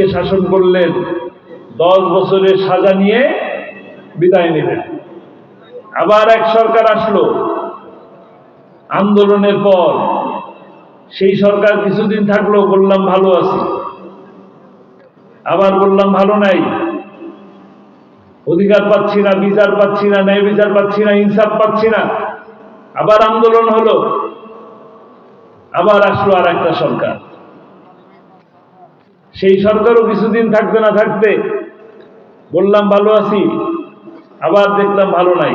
দেশকে শাসন করলেন, দশ বছরের সাজা নিয়ে বিদায় নিলেন। আবার এক সরকার আসলো। আন্দোলনের পর সেই সরকার কিছুদিন থাকল, বললাম, ভালো আছি। আবার বললাম, ভালো নাই। অধিকার পাচ্ছি না, বিচার পাচ্ছি না, ন্যায় বিচার পাচ্ছি না, ইনসাফ পাচ্ছি না। আবার আন্দোলন হলো। আবার আসলো আর একটা সরকার। সেই সরকারও কিছুদিন থাকতে না থাকতে। বললাম, ভালো আছি। আবার দেখলাম, ভালো নাই।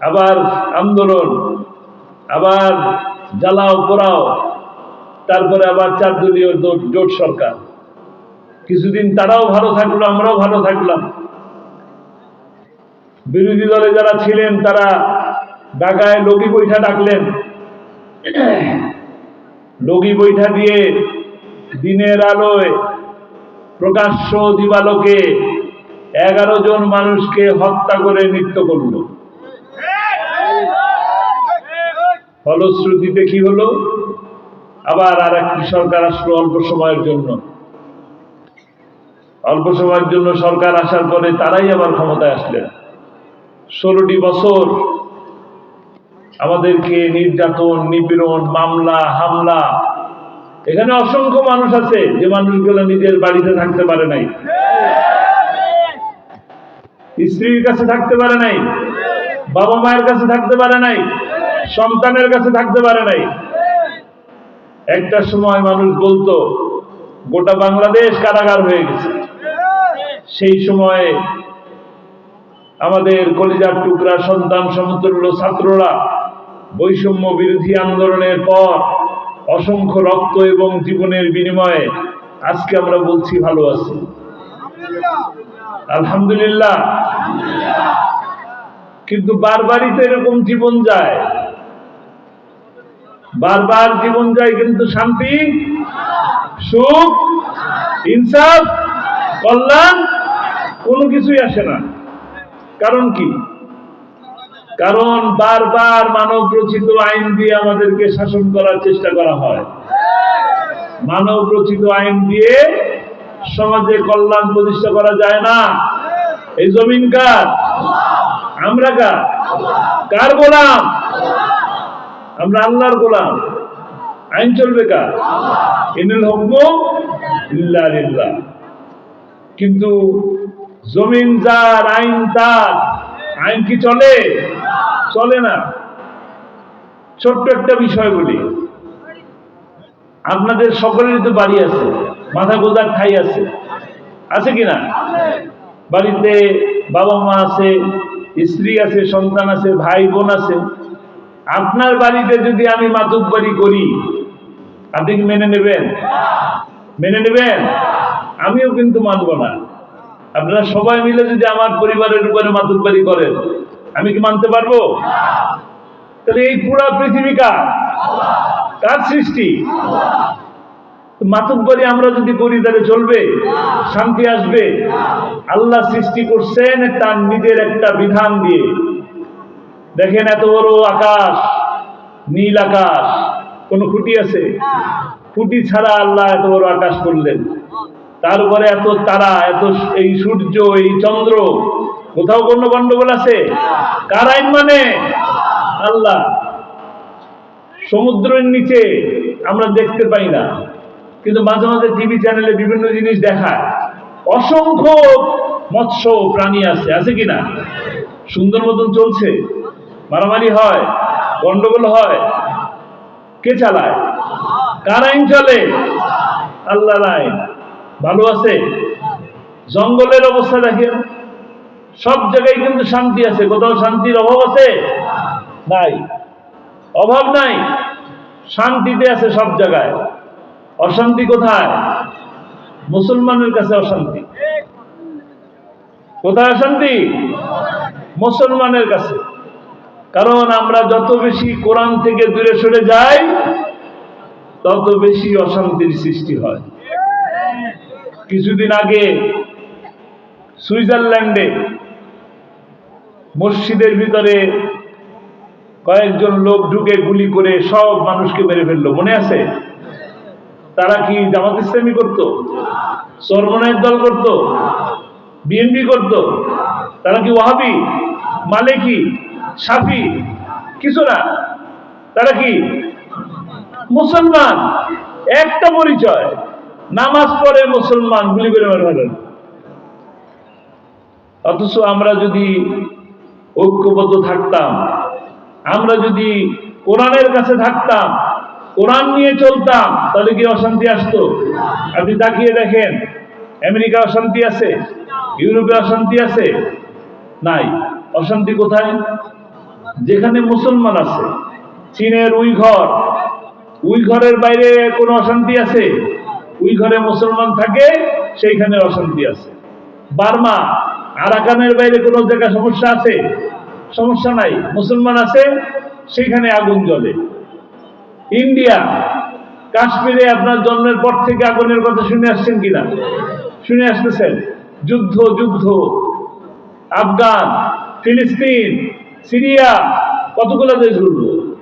আবার আন্দোলন, আবার জ্বালাও, পোড়াও। তারপরে আবার চার দলীয় জোট- সরকার। কিছুদিন তারাও ভালো থাকল, আমরাও ভালো থাকলাম। বিরোধী দলে যারা ছিলেন, তারা ঢাকায় লগি বৈঠা ডাকলেন। লগি বৈঠা দিয়ে দিনের আলোয় প্রকাশ্য দিবালোকে এগারো জন মানুষকে হত্যা করে নৃত্য করল। ফলশ্রুতিতে কি হলো? আবার আর একটি সরকার আসলো অল্প সময়ের জন্য। অল্প সময়ের জন্য সরকার আসার পরে তারাই আবার ক্ষমতায় আসলেন। ষোলোটি বছর আমাদেরকে নির্যাতন, নিপীড়ন, মামলা, হামলা এখানে অসংখ্য মানুষ আছে, যে মানুষগুলো নিজের বাড়িতে থাকতে পারে নাই। স্ত্রীর কাছে থাকতে পারে নাই, বাবা মায়ের কাছে থাকতে পারে নাই, সন্তানের কাছে থাকতে পারে নাই। একটা সময় মানুষ বলতো, গোটা বাংলাদেশ কারাগার হয়ে গেছে। সেই সময়ে আমাদের কলিজার টুকরা, সন্তান সমতুল্য ছাত্ররা বৈষম্য বিরোধী আন্দোলনের পর অসংখ্য রক্ত এবং জীবনের বিনিময়ে আজকে আমরা বলছি ভালো আছি। আলহামদুলিল্লাহ। কিন্তু বারবারই তো এরকম জীবন যায়। বারবার জীবন যায় কিন্তু শান্তি, সুখ, ইনসাফ, কল্যাণ কোনো কিছুই আসে না। কারণ কি? কারণ বারবার মানব রচিত আইন দিয়ে আমাদেরকে শাসন করার চেষ্টা করা হয়। মানব রচিত আইন দিয়ে সমাজে কল্যাণ প্রতিষ্ঠা করা যায় না। এই জমিন কার? আমরা কার? কার গোলাম? আমরা আল্লাহর গোলাম। আইন চলবে কার? ইনুল হুকম ইল্লা লিল্লাহ। কিন্তু জমিন যার, আইন তার, আইন কি চলে? চলে না। ছোট্ট একটা বিষয় বলি। আপনাদের সকলেরই তো বাড়ি আছে, মাথা গোজার ঠাই আছে। আছে কিনা বাড়িতে বাবা মা আছে, স্ত্রী আছে, সন্তান আছে, ভাই বোন আছে। আপনার বাড়িতে যদি আমি মাতুক বাড়ি করি, আপনি কি মেনে নেবেন? মেনে নেবেন? আমিও কিন্তু মানব না। আপনারা সবাই মিলে যদি আমার পরিবারের উপরে মাতুকবাড়ি করেন আমি কি মানতে পারব? তাহলে এই পুরা পৃথিবী কার? কার সৃষ্টি? মাতুকবাড়ি আমরা যদি করি তাহলে চলবে, শান্তি আসবে, আল্লাহ সৃষ্টি করছেন তার নিজের একটা বিধান দিয়ে। দেখেন এত বড় আকাশ, নীল আকাশ, কোনো খুঁটি আছে? খুঁটি ছাড়া আল্লাহ এত বড় আকাশ করলেন। তার উপরে এত তারা, এত এই সূর্য, এই চন্দ্র কোথাও কোনো গন্ডগোল আছে? কার আইন মানে? আল্লাহ। সমুদ্রের নিচে আমরা দেখতে পাই না। কিন্তু মাঝে মাঝে টিভি চ্যানেলে বিভিন্ন জিনিস দেখায়। অসংখ্য মৎস্য প্রাণী আছে। আছে কি না? সুন্দর মতন চলছে। মারামারি হয়, গন্ডগোল হয়। কে চালায়? কার আইন চলে? আল্লাহর আইন। ভালো আছে? জঙ্গলের অবস্থা দেখেন। সব জায়গায় কিন্তু শান্তি আছে। কোথাও শান্তির অভাব আছে? নাই। অভাব নাই। শান্তিতে আছে সব জায়গায়। অশান্তি কোথায়? মুসলমানের কাছে অশান্তি। কোথায় অশান্তি? মুসলমানের কাছে। কারণ আমরা যত বেশি কোরআন থেকে দূরে সরে যাই, তত বেশি অশান্তির সৃষ্টি হয়। কিছুদিন আগে সুইজারল্যান্ডে মসজিদের ভিতরে কয়েকজন লোক ঢুকে গুলি করে সব মানুষকে মেরে ফেলল। মনে আছে? তারা কি জামাত ইসলামী করত? সরমনের দল করত? বিএনপি করত? তারা কি ওয়াহাবি? মালিকি? সাফি? কিছু না। তারা কি মুসলমান? একটা পরিচয়, নামাজ পড়ে মুসলমান গুলি করে মারা হলেন অথচ আমরা যদি ঐক্যবদ্ধ থাকতাম। আমরা যদি কোরআনের কাছে থাকতাম, কোরআন নিয়ে চলতাম, তাহলে কি অশান্তি আসতো? আপনি তাকিয়ে দেখেন আমেরিকা অশান্তি আছে, ইউরোপে অশান্তি আছে, নাই। অশান্তি কোথায়? যেখানে মুসলমান আছে, চীনের উইঘর উইঘরের বাইরে কোনো অশান্তি আছে? উইঘরে মুসলমান থাকে, সেইখানে অশান্তি আছে। বার্মা আরাকানের বাইরে কোনো জায়গায় সমস্যা আছে? সমস্যা নাই। মুসলমান আছে, সেখানে আগুন জ্বলে। ইন্ডিয়া, কাশ্মীরে আপনার জন্মের পর থেকে আগুনের কথা শুনে আসছেন কিনা? শুনে আসতেছেন। যুদ্ধ যুদ্ধ। আফগান, ফিলিস্তিন, সিরিয়া, কতগুলো দেশ ঘুরল?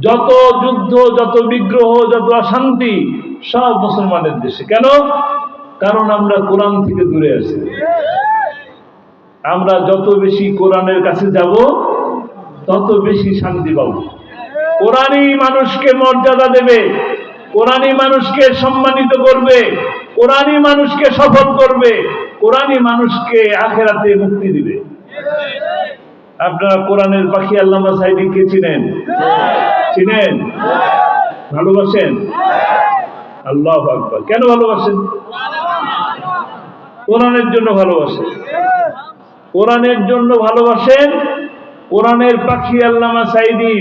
যত যুদ্ধ, যত বিগ্রহ, যত অশান্তি, সব মুসলমানের দেশে। কেন? কারণ আমরা কোরআন থেকে দূরে আছি। আমরা যত বেশি কোরআনের কাছে যাব, তত বেশি শান্তি পাব। কোরআনই মানুষকে মর্যাদা দেবে, কোরআনই মানুষকে সম্মানিত করবে, কোরআনই মানুষকে সফল করবে, কোরআনই মানুষকে আখেরাতে মুক্তি দিবে। আপনারা কোরআনের পাখি আল্লামা সাইদিকে চিনেন? চিনেন? ভালোবাসেন? আল্লাহ কেন ভালোবাসেন? কোরআনের জন্য ভালোবাসেন। কোরআনের জন্য ভালোবাসেন। কোরআনের পাখি আল্লামা সাইদি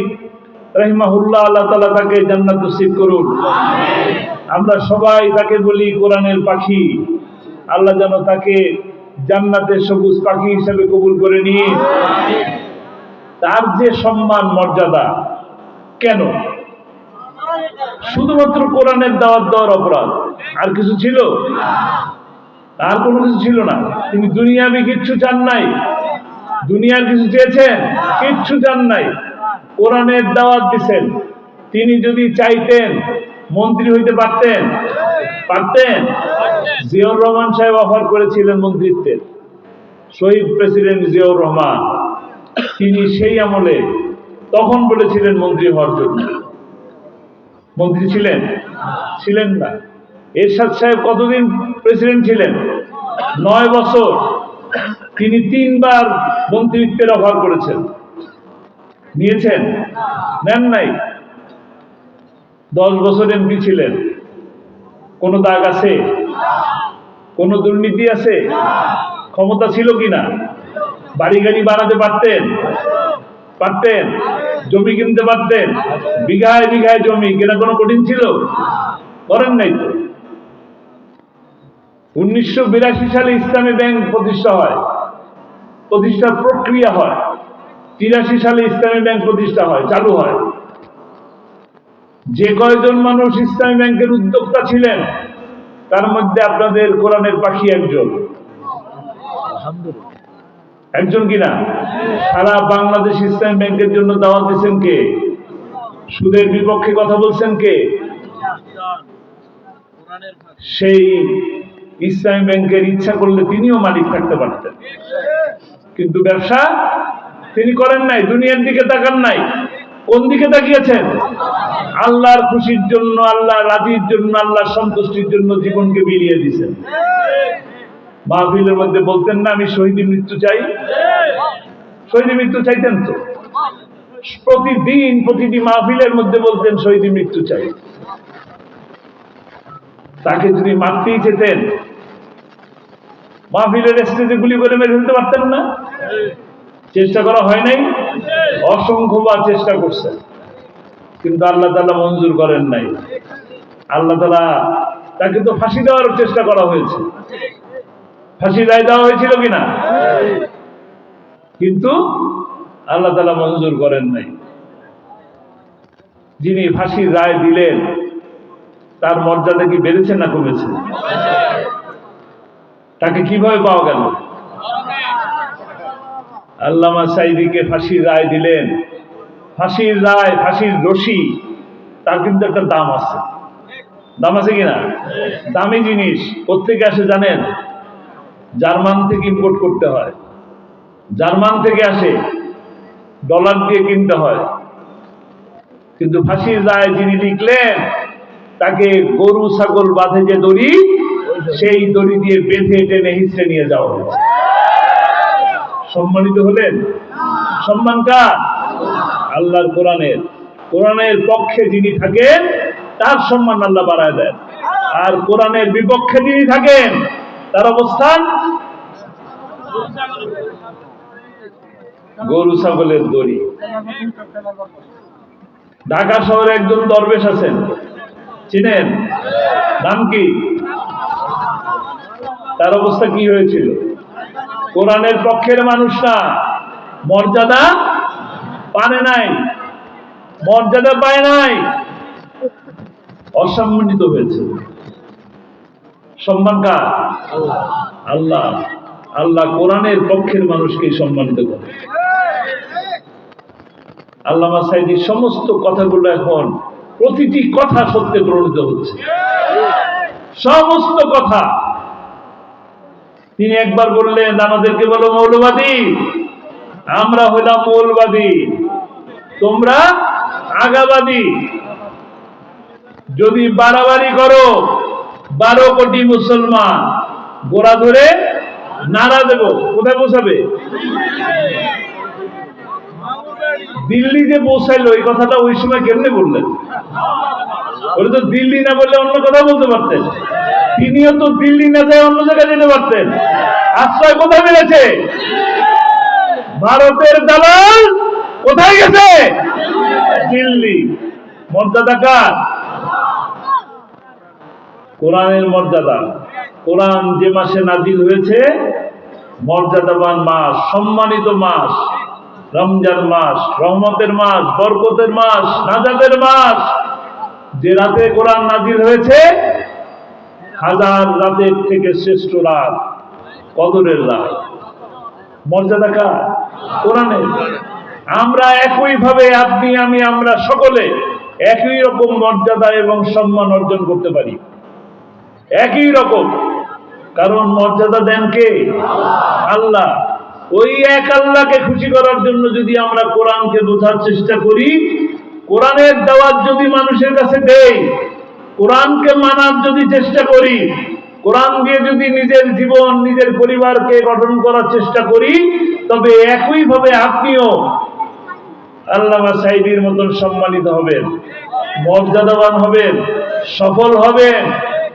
রহিমাহুল্লাহ আল্লাহ তালা তাকে জান্নাত নসিব করুন। আমরা সবাই তাকে বলি কোরআনের পাখি। আল্লাহ যেন তাকে জান্নাতের সবুজ পাখি হিসেবে কবুল করে নিয়ে তার যে সম্মান মর্যাদা কেন? শুধুমাত্র কোরআনের দাওয়াত দেওয়ার অপরাধ। আর কিছু ছিল? আর কোনো কিছু ছিল না। তিনি দুনিয়াবি কিচ্ছু চান নাই। দুনিয়ার কিছু চেয়েছেন, কিচ্ছু চান নাই। কোরআনের দাওয়াত দিছেন। তিনি যদি চাইতেন, মন্ত্রী হইতে পারতেন পারতেন। জিয়াউর রহমান সাহেব অফার করেছিলেন মন্ত্রিত্বের। শহীদ প্রেসিডেন্ট জিয়াউর রহমান, তিনি সেই আমলে তখন বলেছিলেন মন্ত্রী হওয়ার জন্য। মন্ত্রী ছিলেন? ছিলেন না। এরশাদ সাহেব কতদিন প্রেসিডেন্ট ছিলেন? নয় বছর। তিনি তিনবার মন্ত্রিত্বের অফার করেছেন। নিয়েছেন? নেন নাই? দশ বছর এমপি ছিলেন। কোনো দাগ আছে? কোনো দুর্নীতি আছে? ক্ষমতা ছিল কিনা বাড়ি গাড়ি বাড়াতে পারতেন? পারতেন? জমি কিনতে পারতেন? বিঘায় বিঘায় জমি, কেনা কোনো কঠিন ছিল? করেন নাই তো। উনিশশো বিরাশি সালে ইসলামী ব্যাংক প্রতিষ্ঠা হয়। প্রতিষ্ঠার প্রক্রিয়া হয়। তিরাশি সালে ইসলামী ব্যাংক প্রতিষ্ঠা হয় চালু হয়। যে কয়জন মানুষ ইসলামী ব্যাংকের উদ্যোক্তা ছিলেন তার মধ্যে আপনাদের কোরআনের পাখি একজন। একজন কিনা সারা বাংলাদেশ ইসলামী ব্যাংকের জন্য দাওয়াত দিয়েছেন কে? সুদের বিপক্ষে কথা বলছেন কে? সেই ইসলামী ব্যাংকের ইচ্ছা করলে তিনিও মালিক থাকতে পারতেন। কিন্তু ব্যবসা তিনি করেন নাই, দুনিয়ার দিকে তাকান নাই। কোন দিকে তাকিয়েছেন? আল্লাহর খুশির জন্য আল্লাহ রাজির জন্য, আল্লাহর সন্তুষ্টির জন্য জীবনকে বিলিয়ে দিয়েছেন। মাহফিলের মধ্যে বলতেন, না, আমি শহীদের মৃত্যু চাই। শহীদের মৃত্যু চাইতেন তো? প্রতিদিন, প্রতিটি মাহফিলের মধ্যে বলতেন, শহীদের মৃত্যু চাই। তাকে যদি মারতেই যেতেন, মাহফিলের স্টেজে গুলি করে মেরে ফেলতে পারতেন না? চেষ্টা করা হয় নাই? অসংখ্যবার চেষ্টা করছেন। কিন্তু আল্লাহ তালা মঞ্জুর করেন নাই। আল্লাহ তালা তাকে তো ফাঁসি দেওয়ার চেষ্টা করা হয়েছে। ফাঁসি রায় দেওয়া হয়েছিল কিনা? কিন্তু আল্লাহ তালা মঞ্জুর করেন নাই। যিনি ফাঁসির রায় দিলেন তার মর্যাদা কি বেড়েছে না কমেছে? তাকে কীভাবে পাওয়া গেল? আল্লামা সাইদিকে ফাঁসির রায় দিলেন। ফাঁসির রায়, ফাঁসির রশি, তার কিন্তু একটা দাম আছে। দাম আছে কিনা? দামি জিনিস। কোথেকে আসে জানেন? জার্মান থেকে ইম্পোর্ট করতে হয়। জার্মান থেকে আসে। ডলার দিয়ে কিনতে হয়। কিন্তু ফাঁসির রায় যিনি লিখলেন তাকে গরু, ছাগল বাঁধে যে দড়ি, সেই দড়ি দিয়ে বেঁধে টেনে হিসড়ে নিয়ে যাওয়া হয়েছে। সম্মানিত হলেন? সম্মান কার? আল্লাহর কোরআনের। কোরআনের পক্ষে যিনি থাকেন, তার সম্মান আল্লাহ বাড়ায় দেন। আর কোরআনের বিপক্ষে যিনি থাকেন, তার অবস্থান? গরু, ছাগলের দড়ি। ঢাকা শহরে একজন দরবেশ আছেন। চিনেন? নাম কি? তার অবস্থা কি হয়েছিল? কোরআনের পক্ষের মানুষ না। মর্যাদা পানে নাই। মর্যাদা পায় নাই। অসম্মানিত হয়েছে। সম্মান কার? আল্লাহ। আল্লাহ কোরআনের পক্ষের মানুষকে সম্মানিত করে। আল্লামা সাইদির সমস্ত কথাগুলো এখন প্রতিটি কথা সত্যে প্রণীত হচ্ছে। সমস্ত কথা। তিনি একবার বললেন, আমাদেরকে বলো মৌলবাদী, আমরা হইলাম মৌলবাদী, তোমরা আগাবাদী। যদি বাড়াবাড়ি করো, বারো কোটি মুসলমান গোড়া ধরে নাড়া দেব। কোথায় বসাবে? দিল্লি যে পৌঁছাইলো, এই কথাটা ওই সময় কেমনে বললেন? ওটা তো দিল্লি না বললে অন্য কথা বলতে পারতেন। তিনিও তো দিল্লি না যায় অন্য জায়গায় যেতে পারতেন। আশ্রয় কোথায় মিলেছে ভারতের দালাল কোথায় গেছে? দিল্লি। মর্যাদা কার? কোরআনের মর্যাদা। কোরআন যে মাসে নাজিল হয়েছে, মর্যাদাবান মাস, সম্মানিত মাস। রমজান মাস, রহমতের মাস, বরকতের মাস নাজাদের মাস। যে রাতে কোরআন নাজির হয়েছে, হাজার রাতের থেকে শ্রেষ্ঠ রাত, কদরের রাত। মর্যাদা কার? কোরআনের আমরা একই ভাবে আপনি, আমি, আমরা সকলে একই রকম মর্যাদা এবং সম্মান অর্জন করতে পারি। একই রকম। কারণ মর্যাদা দেন কে? আল্লাহ। ওই এক আল্লাহকে খুশি করার জন্য যদি আমরা কোরআনকে বোঝার চেষ্টা করি, কোরআনের দাওয়াত যদি মানুষের কাছে দেই, কোরআনকে মানার যদি চেষ্টা করি, কোরআন দিয়ে যদি নিজের জীবন, নিজের পরিবারকে গঠন করার চেষ্টা করি, তবে একইভাবে আপনিও আল্লামা সাইদির মতন সম্মানিত হবেন, মর্যাদাবান হবেন, সফল হবেন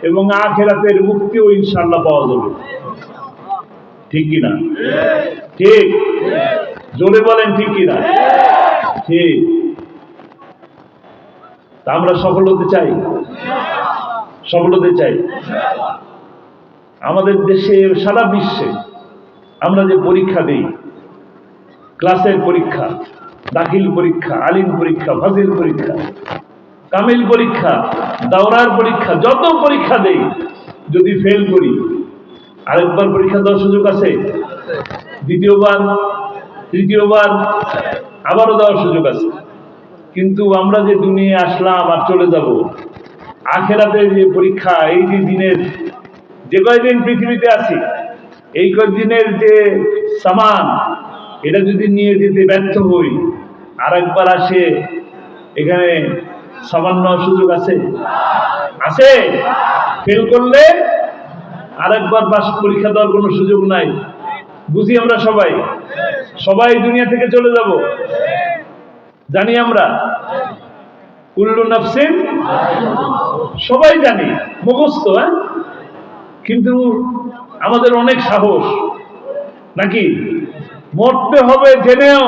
এবং আখেরাতের মুক্তিও ইনশাল্লাহ পাওয়া যাবে। ঠিক কিনা? ঠিক। জোরে বলেন, ঠিক কিনা? ঠিক। তা আমরা সফল হতে চাই? সফল হতে চাই? আমাদের দেশে, সারা বিশ্বে আমরা যে পরীক্ষা দিই, ক্লাসের পরীক্ষা, দাখিল পরীক্ষা, আলিম পরীক্ষা, ফাজিল পরীক্ষা, কামিল পরীক্ষা, দাওরার পরীক্ষা, যত পরীক্ষা দেই, যদি ফেল করি আরেকবার পরীক্ষা দেওয়ার সুযোগ আছে? দ্বিতীয়বার, তৃতীয়বার আবারও দেওয়ার সুযোগ আছে। কিন্তু আমরা যে দুনিয়ায় আসলাম আর চলে যাব আখেরাতে যে পরীক্ষা, এই যে দিনের যে কয়দিন পৃথিবীতে আছি, এই কয়দিনের যে সামান, এটা যদি নিয়ে যেতে ব্যর্থ হই আর একবার আসে, এখানে সামান্য সুযোগ আছে? আছে? ফেল করলে আরেকবার পাস পরীক্ষা দেওয়ার কোনো সুযোগ নাই। বুঝি আমরা সবাই? সবাই দুনিয়া থেকে চলে যাব? জানি আমরা? কুল্লু নাফসিন? সবাই জানি, মুখস্থ হ্যাঁ? কিন্তু আমাদের অনেক সাহস। নাকি? মরতে হবে জেনেও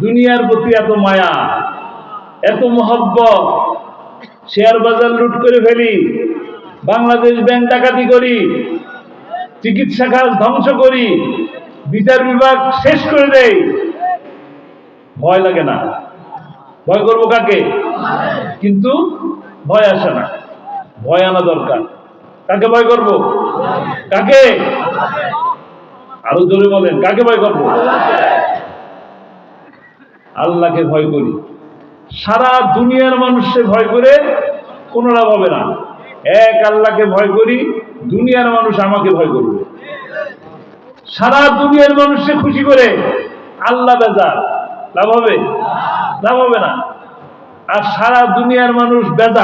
দুনিয়ার প্রতি এত মায়া, এত মহব্বত। শেয়ার বাজার লুট করে ফেলি বাংলাদেশ ব্যাংক ডাকাতি করি, চিকিৎসা কাজ ধ্বংস করি, বিচার বিভাগ শেষ করে দেই। ভয় লাগে না। ভয় করব কাকে? কিন্তু ভয় আসে না। ভয় আনা দরকার। কাকে ভয় করব? কাকে? আরও জোরে বলেন, কাকে ভয় করব? আল্লাহকে ভয় করি। সারা দুনিয়ার মানুষকে ভয় করে কোনো লাভ হবে না। এক আল্লাহকে ভয় করি, দুনিয়ার মানুষ আমাকে ভয় করবে। সারা দুনিয়ার মানুষকে খুশি করে, আল্লাহ বেজার। লাভ হবে? লাভ হবে না। আর সারা দুনিয়ার মানুষ বেজা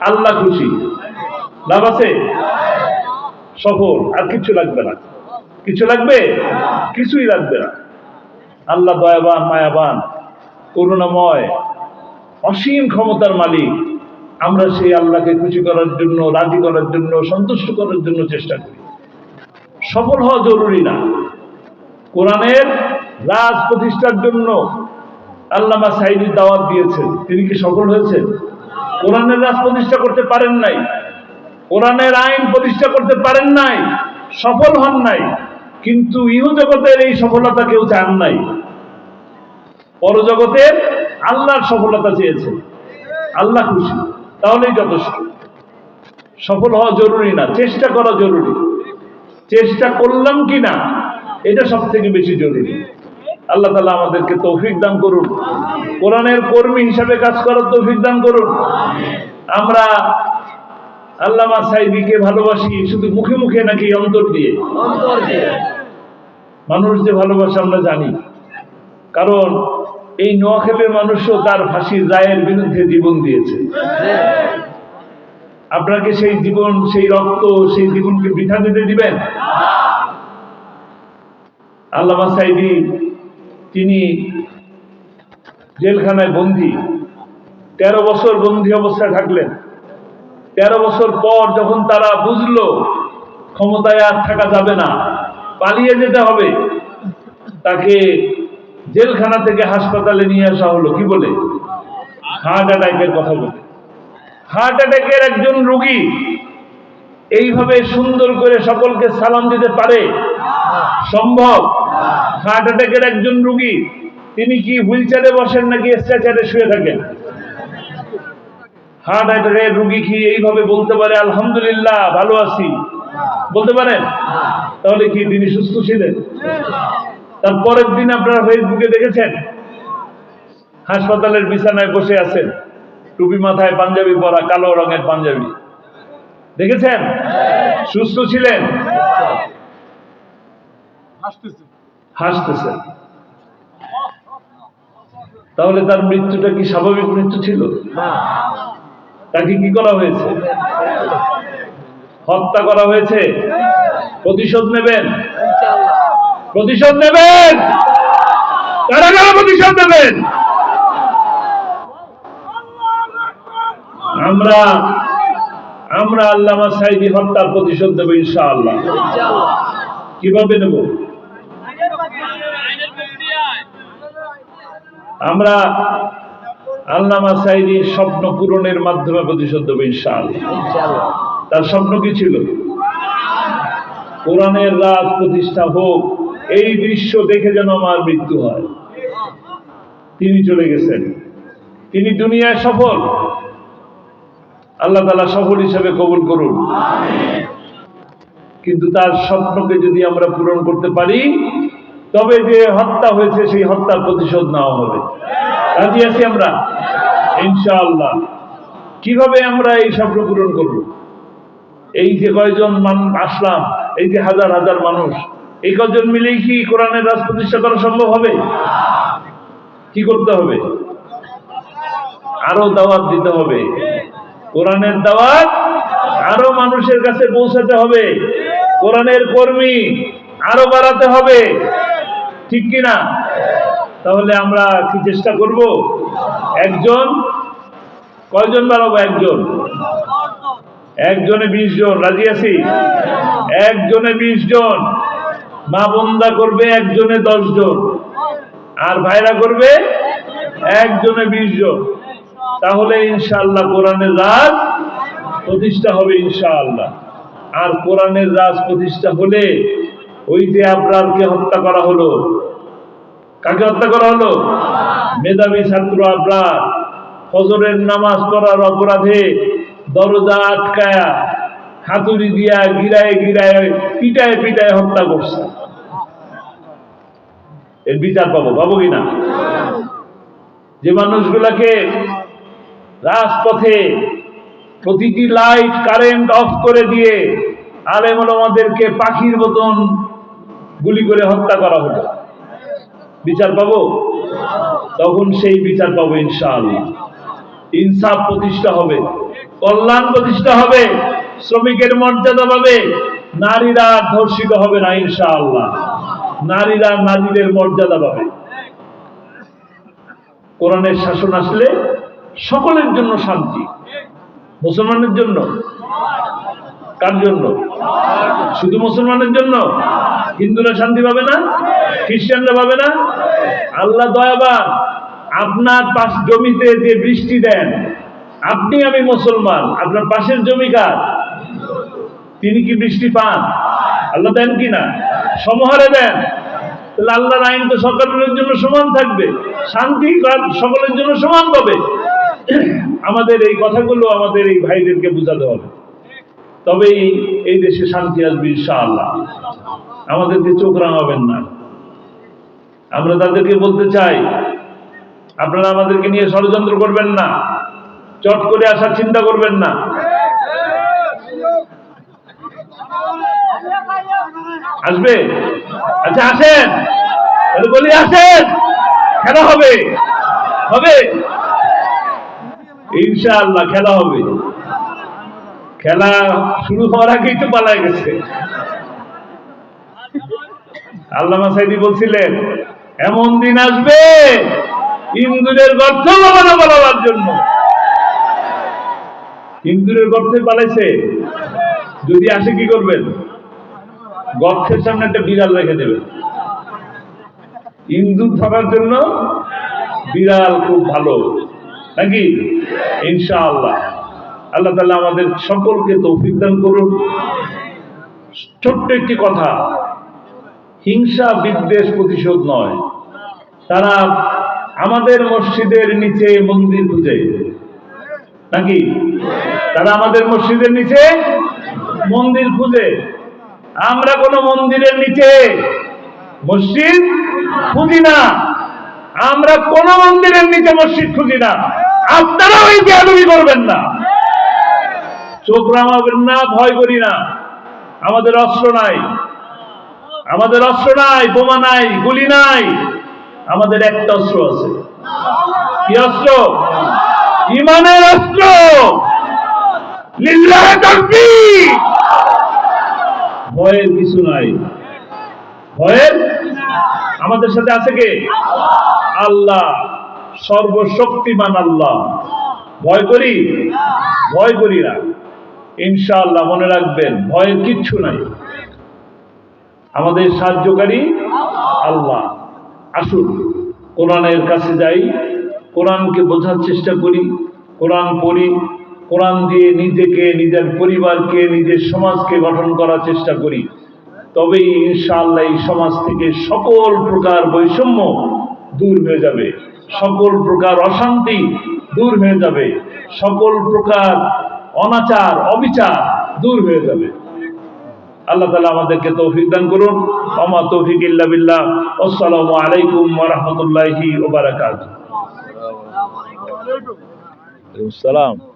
আল্লাহ খুশি। লাভ আছে? সফল। আর কিছু লাগবে না। কিছু লাগবে? কিছুই লাগবে না। আল্লাহ দয়াবান, মায়াবান, করুণাময়, অসীম ক্ষমতার মালিক। আমরা সেই আল্লাহকে খুশি করার জন্য, রাজি করার জন্য, সন্তুষ্ট করার জন্য চেষ্টা করি। সফল হওয়া জরুরি না। কোরআনের রাজ প্রতিষ্ঠার জন্য আল্লামা সাইদি দাওয়াত দিয়েছেন। তিনি কি সফল হয়েছেন? কোরআনের রাজ প্রতিষ্ঠা করতে পারেন নাই। কোরআনের আইন প্রতিষ্ঠা করতে পারেন নাই। সফল হন নাই। কিন্তু ইহু জগতের এই সফলতা কেউ চান নাই। পরজগতের আল্লাহর সফলতা চেয়েছে আল্লাহ খুশি। তাহলেই যথেষ্ট। সফল হওয়া জরুরি না চেষ্টা করা জরুরি। চেষ্টা করলাম কি না এটা সব থেকে বেশি জরুরি। আল্লাহ তালা আমাদেরকে তৌফিক দান করুন। কোরআনের কর্মী হিসাবে কাজ করার তৌফিক দান করুন। আমরা আল্লামা সাইদিকে ভালোবাসি শুধু মুখে মুখে নাকি অন্তর দিয়ে? অন্তর দিয়ে। মানুষ যে ভালোবাসে আমরা জানি। কারণ এই নোয়াখালীর মানুষও তার ফাঁসির রায়ের বিরুদ্ধে জীবন দিয়েছে। আপনাকে সেই জীবন, সেই রক্ত, সেই জীবনকে বৃথা দিতে দিবেন? আল্লামা সাইদি, তিনি জেলখানায় বন্দী। তেরো বছর বন্দী অবস্থায় থাকলেন। তেরো বছর পর যখন তারা বুঝলো, ক্ষমতায় আর থাকা যাবে না, পালিয়ে যেতে হবে, তাকে জেলখানা থেকে হাসপাতালে নিয়ে আসা হলো, কি বলে? হার্ট অ্যাটাকের কথা বলে। হার্ট অ্যাটাকের একজন রুগী এইভাবে সুন্দর করে সকলকে সালাম দিতে পারে? সম্ভব? হার্ট অ্যাটাকের একজন রুগী, তিনি কি হুইল চেয়ারে বসেন নাকি স্ট্রেচারে শুয়ে থাকেন? হার্ট অ্যাটাকের রুগী কি এইভাবে বলতে পারে, আলহামদুলিল্লাহ, ভালো আছি। বলতে পারেন? তাহলে কি তিনি সুস্থ ছিলেন? তার পরের দিন আপনারা ফেসবুকে দেখেছেন? হাসপাতালের বিছানায় বসে আছেন। টুপি মাথায় পাঞ্জাবি পরা কালো রঙের পাঞ্জাবি। দেখেছেন? সুস্থ ছিলেন? হাসতেছেন তাহলে তার মৃত্যুটা কি স্বাভাবিক মৃত্যু ছিল? তাকে কি করা হয়েছে? হত্যা করা হয়েছে? প্রতিশোধ নেবেন? প্রতিশোধ নেবেন। কারা কারা প্রতিশোধ নেবেন? আমরা আমরা আল্লামা সাইদি হত্যার প্রতিশোধ দেবো ইনশাআল্লাহ। ইনশাআল্লাহ কীভাবে নেব? আমরা আল্লামা সাইদির স্বপ্ন পূরণের মাধ্যমে প্রতিশোধ দেবো ইনশাআল্লাহ। তার স্বপ্ন কি ছিল? কোরআনের রাজ প্রতিষ্ঠা হোক এই দৃশ্য দেখে যেন আমার মৃত্যু হয়। তিনি চলে গেছেন। তিনি দুনিয়ায় সফল। আল্লাহ তালা সফল হিসেবে কবুল করুন। কিন্তু তার স্বপ্নকে যদি আমরা পূরণ করতে পারি, তবে যে হত্যা হয়েছে, সেই হত্যার প্রতিশোধ নেওয়া হবে। রাজি আছি আমরা? ইনশাআল্লাহ। কীভাবে আমরা এই স্বপ্ন পূরণ করব? এই যে কয়জন মানুষ আসলাম, এই যে হাজার হাজার মানুষ এই কজন মিলেই কি কোরআনের রাজ প্রতিষ্ঠা করা সম্ভব হবে? কি করতে হবে? আরও দাওয়াত দিতে হবে। কোরআনের দাওয়াত আরও মানুষের কাছে পৌঁছাতে হবে। কোরআনের কর্মী আরও বাড়াতে হবে। ঠিক কিনা তাহলে আমরা কি চেষ্টা করব? একজন? কয়জন বাড়াবো একজন? একজনে বিশ জন। রাজি আছি? একজনে বিশ জন। মা বন্দা করবে একজনে দশ জন আর ভাইরা করবে একজনে বিশ জন তাহলে ইনশাল্লাহ কোরআনের রাজ প্রতিষ্ঠা হবে ইনশাআল্লাহ। আর কোরআনের রাজ প্রতিষ্ঠা হলে ওই যে আবরারকে হত্যা করা হলো। কাকে হত্যা করা হলো? মেধাবী ছাত্র আবরার। ফজরের নামাজ পড়ার অপরাধে দরজা আটকায়া হাতুড়ি দিয়া গিরায় গিরায় পিটায় পিটায় হত্যা করছে। এর বিচার পাবো পাবো কিনা যে মানুষগুলাকে রাজপথে প্রতিটি লাইট কারেন্ট অফ করে দিয়ে আলেম আমাদেরকে পাখির মতন গুলি করে হত্যা করা হতো বিচার পাবো? তখন সেই বিচার পাবো ইনশাআল্লাহ। ইনসাফ প্রতিষ্ঠা হবে, কল্যাণ প্রতিষ্ঠা হবে। শ্রমিকের মর্যাদা পাবে, নারীরা ধর্ষিত হবে না, ইনশাআল্লাহ। নারীরা নারীদের মর্যাদা পাবে। কোরআনের শাসন আসলে সকলের জন্য শান্তি। মুসলমানের জন্য? কার জন্য? শুধু মুসলমানের জন্য? হিন্দুরা শান্তি পাবে না? খ্রিস্টানরা পাবে না? আল্লাহ দয়াবান, আপনার পাশ জমিতে যে বৃষ্টি দেন, আপনি আমি মুসলমান, আপনার পাশের জমি জমিকার তিনি কি বৃষ্টি পান? আল্লাহ দেন কি না সমহারে দেন। তাহলে আল্লাহর আইন তো সকলের জন্য সমান থাকবে। শান্তি সকলের জন্য সমান পাবে। আমাদের এই কথাগুলো আমাদের এই ভাইদেরকে বোঝাতে হবে। তবেই এই দেশে শান্তি আসবে ইনশাআল্লাহ। আমাদেরকে চোখ রাঙাবেন না। আমরা তাদেরকে বলতে চাই, আপনারা আমাদেরকে নিয়ে ষড়যন্ত্র করবেন না। চট করে আসার চিন্তা করবেন না। আসবে? আচ্ছা আসেন। বলি, আসেন। খেলা হবে। হবে। ইনশাআল্লাহ, খেলা হবে। খেলা শুরু হওয়ার আগেই তো পালায় গেছে। আল্লামা সাইদি বলছিলেন, এমন দিন আসবে ইন্দুরের গর্ত বাবানো জন্য। ইন্দুরের গর্তে পালাইছে। যদি আসে কি করবেন? গর্তের সামনে একটা বিড়াল রেখে দেবেন। ইন্দুর থাকার জন্য বিড়াল খুব ভালো। নাকি? ইনশাআল্লাহ। আল্লাহ তাআলা আমাদের সকলকে তৌফিক দান করুন। ছোট্ট একটি কথা। হিংসা বিদ্বেষ প্রতিশোধ নয়। তারা আমাদের মসজিদের নিচে মন্দির খুঁজে। নাকি? তারা আমাদের মসজিদের নিচে মন্দির খুঁজে। আমরা কোন মন্দিরের নিচে মসজিদ খুঁজি না। আমরা কোন মন্দিরের নিচে মসজিদ খুঁজি না। আপনারা ওই বেয়াদবি করবেন না। চোখ রামাবেন না, ভয় করি না। আমাদের অস্ত্র নাই। আমাদের অস্ত্র নাই, বোমা নাই, গুলি নাই। আমাদের একটা অস্ত্র আছে। কি অস্ত্র? ইমানের অস্ত্র! ভয়ের কিছু নাই। ভয়ের? আমাদের সাথে আছে কে? আল্লাহ। সর্বশক্তিমান আল্লাহ। ভয় করি? ভয় করি না। ইনশাআল্লাহ মনে রাখবেন, ভয়ের কিচ্ছু নাই। আমাদের সাহায্যকারী আল্লাহ। আসুন, কোরআনের কাছে যাই। কোরআনকে বোঝার চেষ্টা করি। কোরআন পড়ি কোরআন দিয়ে নিজেকে, নিজের পরিবারকে, নিজের সমাজকে গঠন করার চেষ্টা করি। তবেই ইনশাআল্লাহ এই সমাজ থেকে সকল প্রকার বৈষম্য দূর হয়ে যাবে। সকল প্রকার অশান্তি দূর হয়ে যাবে। সকল প্রকার অনাচার, অবিচার দূর হয়ে যাবে। আল্লাহ তালা আমাদেরকে তৌফিক দান করুন। আমা তৌফিক ইল্লা আসসালামু আলাইকুম ওয়া রাহমাতুল্লাহি ওয়া সালাম